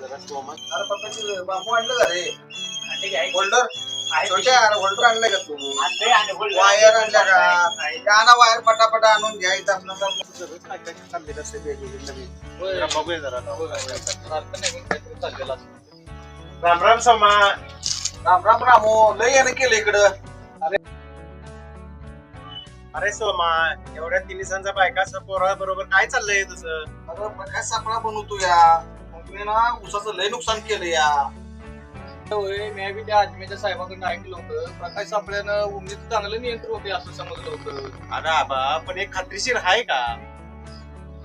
जरा अरे पप्पाची बांबू आणलं का रे? होल्डर छोट्या होल्डर आणलं का तू? वायर आणल्या का? गाणं वायर पटापटा आणून घ्यायचं आपलं तर सगळं काय काय चाललेलं असते वेगवेगळे नवीन. जरा बघूया जरा राम राम सोमा राम राम रामो लय यानं केलं इकडं. अरे. सोमा एवढ्या तिन्ही संचा बायका पोरा बरोबर काय चाललंय तुझं? अरे प्रकाश सापळा बनवतो या. तुम्ही ना उसाचं लय नुकसान केलं या. होय मी बी त्या आजमीच्या साहेबांकडून ऐकलं होतं. प्रकाश सापड्यानं उमेद चांगलं नियंत्रण होते असं समजलं होतं. अरे आबा पण एक खात्रीशीर आहे का?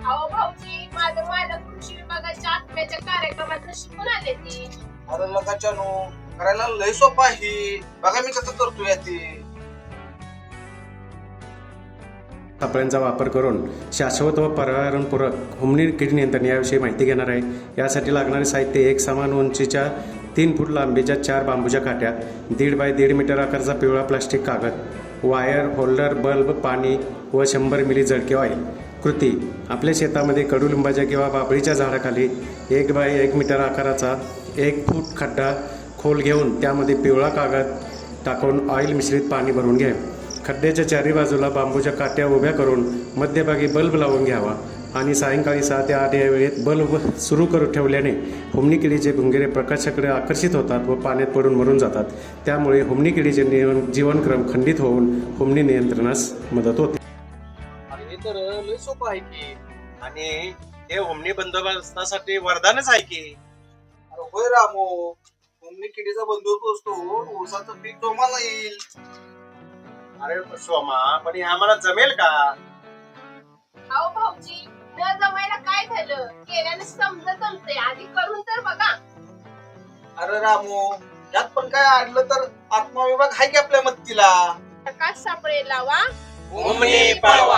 अहो भाऊजी माझं मालक कृषी विभागाच्या आत्म्याच्या कार्यक्रमात शिकून आले ती? अरे लगाच्या नो करायला लय सोपं आहे. बघा मी कसं करतो या ते. सापळ्यांचा वापर करून शाश्वत व पर्यावरणपूरक हुमणी कीड नियंत्रण याविषयी माहिती घेणार आहे. यासाठी लागणारे साहित्य एक समान उंचीच्या तीन फूट लांबीच्या चार बांबूच्या काट्या दीड बाय दीड मीटर आकाराचा पिवळा प्लास्टिक कागद वायर होल्डर बल्ब पाणी व शंभर मिली जडके ऑइल कृती आपल्या शेतामध्ये कडुलिंबाच्या किंवा बाबळीच्या झाडाखाली एक बाय एक मीटर आकाराचा एक फूट खड्डा खोल घेऊन त्यामध्ये पिवळा कागद टाकून ऑइल मिश्रित पाणी भरून घ्या. खड्ड्याच्या चारी बाजूला बांबूच्या काट्या उभ्या करून मध्यभागी बल्ब लावून घ्यावा आणि सायंकाळी सहा ते आठ या वेळेत बल्ब सुरू करून ठेवल्याने हुमणी किडीचे भुंगेरे प्रकाशाकडे आकर्षित होतात व पाण्यात पडून मरून जातात. त्यामुळे हुमणी किडीचे नियम जीवनक्रम खंडित होऊन हुमणी नियंत्रणास मदत होते. तर लय सोपं आहे की. आणि हे हुमणी बंदोबस्तासाठी वरदानच आहे की. अरे होय रामो होमणी किडीचा बंदोबस्त असतो ऊसाचं पीक जोमाला येईल. अरे सोमा पण हे आम्हाला जमेल का? अहो भाऊजी न जमायला काय झालं? केल्याने समजत जमतंय. आधी करून तर बघा. अरे रामो यात पण काय आणलं तर आत्मा विभाग आहे की आपल्या मदतीला? प्रकाश सापळे लावा. पळवा